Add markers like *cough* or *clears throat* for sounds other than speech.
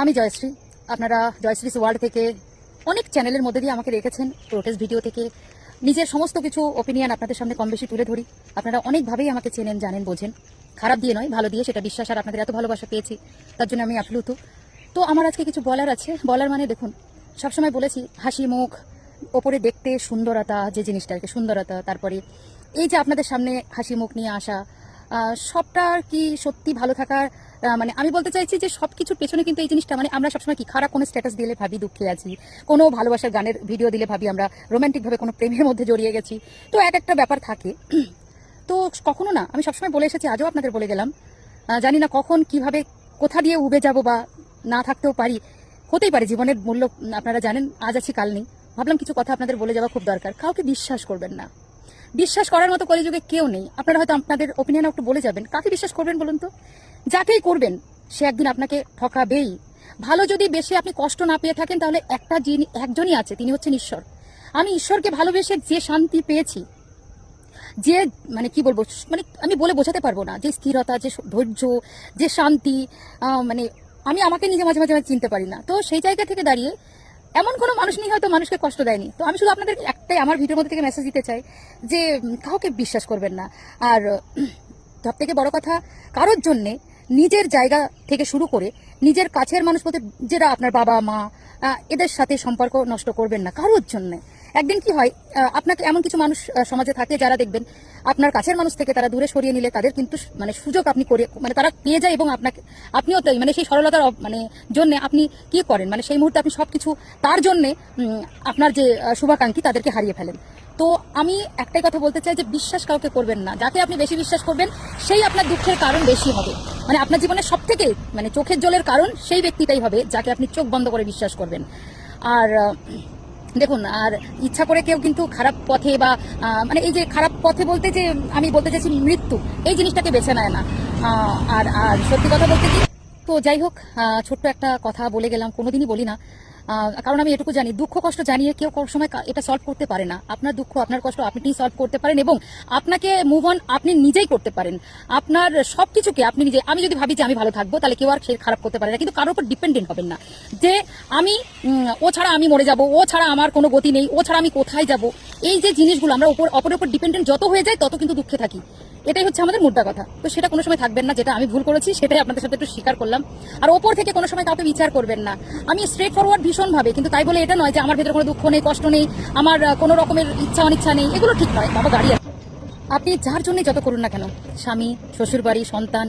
আমি জয়শ্রী। আপনারা জয়শ্রীস ওয়ার্ল্ড থেকে অনেক চ্যানেলের মধ্যে দিয়ে আমাকে রেখেছেন প্রোটেস্ট ভিডিও থেকে। নিজের সমস্ত কিছু ওপিনিয়ন আপনাদের সামনে কম বেশি তুলে ধরি। আপনারা অনেকভাবেই আমাকে চেনেন, জানেন, বোঝেন। খারাপ দিয়ে নয়, ভালো দিয়ে, সেটা বিশ্বাস আর আপনাদের এত ভালোবাসা পেয়েছি, তার জন্য আমি আপ্লুত তো আমার আজকে কিছু বলার আছে। বলার মানে দেখুন, সবসময় বলেছি, হাসি মুখ, ওপরে দেখতে সুন্দরতা, যে জিনিসটা আর কি সুন্দরতা, তারপরে এই যে আপনাদের সামনে হাসি মুখ নিয়ে আসা সবটা কি সত্যি ভালো থাকার মানে আমি বলতে চাইছি যে সব কিছুর পেছনে কিন্তু এই জিনিসটা মানে আমরা সবসময় কি খারাপ কোনো স্ট্যাটাস দিলে ভাবি দুঃখে আছি, কোনো ভালোবাসার গানের ভিডিও দিলে ভাবি আমরা রোমান্টিকভাবে কোনো প্রেমের মধ্যে জড়িয়ে গেছি। তো এক একটা ব্যাপার থাকে। *clears throat* তো কখনো না, আমি সবসময় বলে এসেছি, আজও আপনাদের বলে গেলাম জানি না কখন, কীভাবে, কোথা দিয়ে উবে যাব বা না থাকতেও পারি, হতেই পারে, জীবনের মূল্য আপনারা জানেন, আজ আছি, কাল নেই। ভাবলাম কিছু কথা আপনাদের বলে যাওয়া খুব দরকার, কাউকে বিশ্বাস করবেন না। বিশ্বাস করার মতো কলিযুগে কেউ নেই। আপনারা হয়তো আপনাদের ওপিনিয়ন একটু বলে যাবেন। কাকে বিশ্বাস করবেন বলুন তো? যাকেই করবেন, সে একদিন আপনাকে ঠকাবেই। ভালো যদি বেশি আপনি কষ্ট না পেয়ে থাকেন, তাহলে একটা যিনি একজনই আছে, তিনি হচ্ছেন ঈশ্বর। আমি ঈশ্বরকে ভালোবেসে যে শান্তি পেয়েছি, যে মানে কি বলব মানে আমি বলে বোঝাতে পারব না, যে স্থিরতা, যে ধৈর্য, যে শান্তি মানে আমি আমাকে নিজে মাঝে মাঝে চিনতে পারি না। তো সেই জায়গা থেকে দাঁড়িয়ে এমন কোনো মানুষ নেই হয়তো মানুষকে কষ্ট দেয়নি। তো আমি শুধু আপনাদের একটাই আমার ভিডিওর মধ্যে থেকে মেসেজ দিতে চাই যে কাউকে বিশ্বাস করবেন না। আর সব থেকে বড় কথা, কারোর জন্যে নিজের জায়গা থেকে শুরু করে নিজের কাছের মানুষ বলতে যেটা আপনার বাবা, মা এদের সাথে সম্পর্ক নষ্ট করবেন না। কারোর জন্যে। একদিন কি হয় আপনাকে এমন কিছু মানুষ সমাজে থাকে যারা দেখবেন, আপনার কাছের মানুষ থেকে তারা দূরে সরিয়ে নিলে তাদের কিন্তু মানে সুযোগ আপনি করে মানে তারা পেয়ে যায় এবং আপনাকে, আপনিও তাই মানে সেই সরলতার মানে জন্য আপনি কি করেন? মানে সেই মুহূর্তে আপনি সবকিছু তার জন্য আপনার যে শুভাকাঙ্ক্ষী তাদেরকে হারিয়ে ফেলেন। তো আমি একটাই কথা বলতে চাই যে বিশ্বাস কাউকে করবেন না। যাকে আপনি বেশি বিশ্বাস করবেন, সেই আপনার দুঃখের কারণ বেশি হবে। মানে আপনার জীবনে সব থেকে মানে চোখের জলের কারণ সেই ব্যক্তিটাই হবে যাকে আপনি চোখ বন্ধ করে বিশ্বাস করবেন। আর দেখুন, আর ইচ্ছা করে কেউ কিন্তু খারাপ পথে বা মানে এই যে খারাপ পথে বলতে যে আমি বলতে চাইছি মৃত্যু, এই জিনিসটাকে বেছে নেয় না। আর আর সত্যি কথা বলতে কি তো যাই হোক ছোট্ট একটা কথা বলে গেলাম, কোনোদিনই বলি না। কারণ আমি এটুকু জানি, দুঃখ কষ্ট জানিয়ে কেউ কোনো সময় এটা সলভ করতে পারে না। আপনার দুঃখ, আপনার কষ্ট আপনি সলভ করতে পারেন এবং আপনাকে মুভ অন আপনি নিজেই করতে পারেন। আপনার সবকিছুকে আপনি নিজে, আমি যদি ভাবি যে আমি ভালো থাকব, তাহলে কেউ আর সে খারাপ করতে পারে না। কিন্তু কারোর উপর ডিপেন্ডেন্ট হবেন না। যে আমি ও ছাড়া আমি মরে যাব, ও ছাড়া আমার কোনো গতি নেই, ও ছাড়া আমি কোথায় যাব এই যে জিনিসগুলো, আমরা উপর, অপরের উপর ডিপেন্ডেন্ট যত হয়ে যায়, তত কিন্তু দুঃখে থাকি। এটাই হচ্ছে আমাদের মুদ্রা কথা। তো সেটা কোনো সময় থাকবেন না, যেটা আমি ভুল করেছি, সেটাই আপনাদের সাথে একটু স্বীকার করলাম। আর ওপর থেকে কোনো সময় কাউকে বিচার করবেন না। আমি স্ট্রেট ফরওয়ার্ড ভীষণ ভাবে কিন্তু তাই বলে এটা নয় যে আমার ভেতরে কোনো দুঃখ নেই, কষ্ট নেই, আমার কোনো রকমের ইচ্ছা অনিচ্ছা নেই, এগুলো ঠিক নয়। বাবা, গাড়ি আপনি যার জন্য যত করুন না কেন, স্বামী শ্বশুর বাড়ি সন্তান